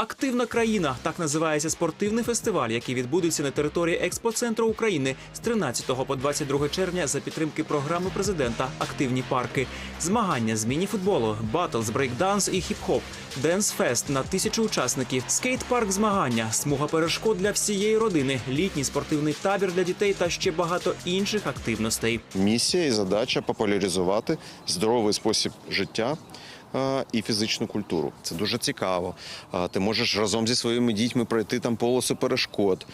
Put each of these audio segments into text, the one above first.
Активна країна так називається спортивний фестиваль, який відбудеться на території експоцентру України з 13 по 22 червня за підтримки програми президента Активні парки. Змагання з міні-футболу, батл з брейкданс і хіп-хоп, денс-фест на тисячу учасників, скейт-парк змагання, смуга перешкод для всієї родини, літній спортивний табір для дітей та ще багато інших активностей. Місія і задача популяризувати здоровий спосіб життя. І фізичну культуру це дуже цікаво. Ти можеш разом зі своїми дітьми пройти там полосу перешкод.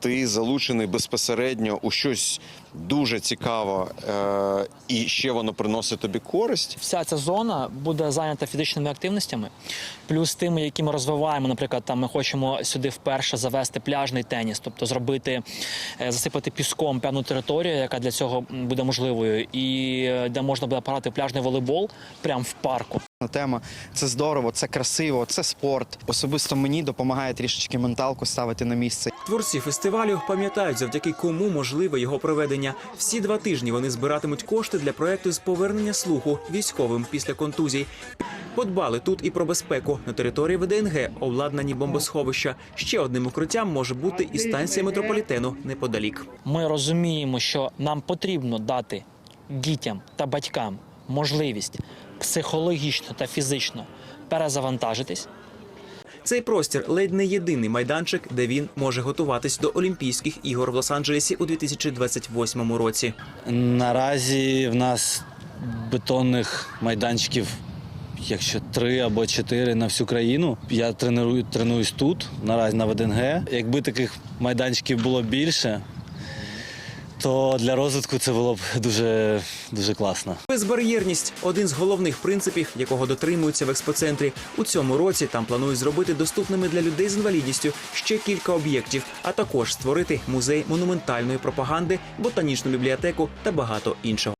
Ти залучений безпосередньо у щось дуже цікаве, е, і ще воно приносить тобі користь. Вся ця зона буде зайнята фізичними активностями, плюс тими, які ми розвиваємо. Наприклад, там ми хочемо сюди вперше завести пляжний теніс, тобто зробити, е, засипати піском певну територію, яка для цього буде можливою, і е, де можна буде грати пляжний волейбол прямо в парку. Тема це здорово, це красиво, це спорт. Особисто мені допомагає трішечки менталку ставити на місце. Творці фестивалю пам'ятають, завдяки кому можливе його проведення. Всі два тижні вони збиратимуть кошти для проекту з повернення слуху військовим після контузій. Подбали тут і про безпеку на території ВДНГ, обладнані бомбосховища. Ще одним укриттям може бути і станція метрополітену неподалік. Ми розуміємо, що нам потрібно дати дітям та батькам можливість психологічно та фізично перезавантажитись. Цей простір ледь не єдиний майданчик, де він може готуватись до Олімпійських ігор в Лос-Анджелесі у 2028 році. Наразі в нас бетонних майданчиків, якщо три або чотири на всю країну. Я треную, тренуюсь тут, наразі на ВДНГ. Якби таких майданчиків було більше, то для розвитку це було б дуже, дуже класно. Безбар'єрність один з головних принципів, якого дотримуються в експоцентрі. У цьому році там планують зробити доступними для людей з інвалідністю ще кілька об'єктів, а також створити музей монументальної пропаганди, ботанічну бібліотеку та багато іншого.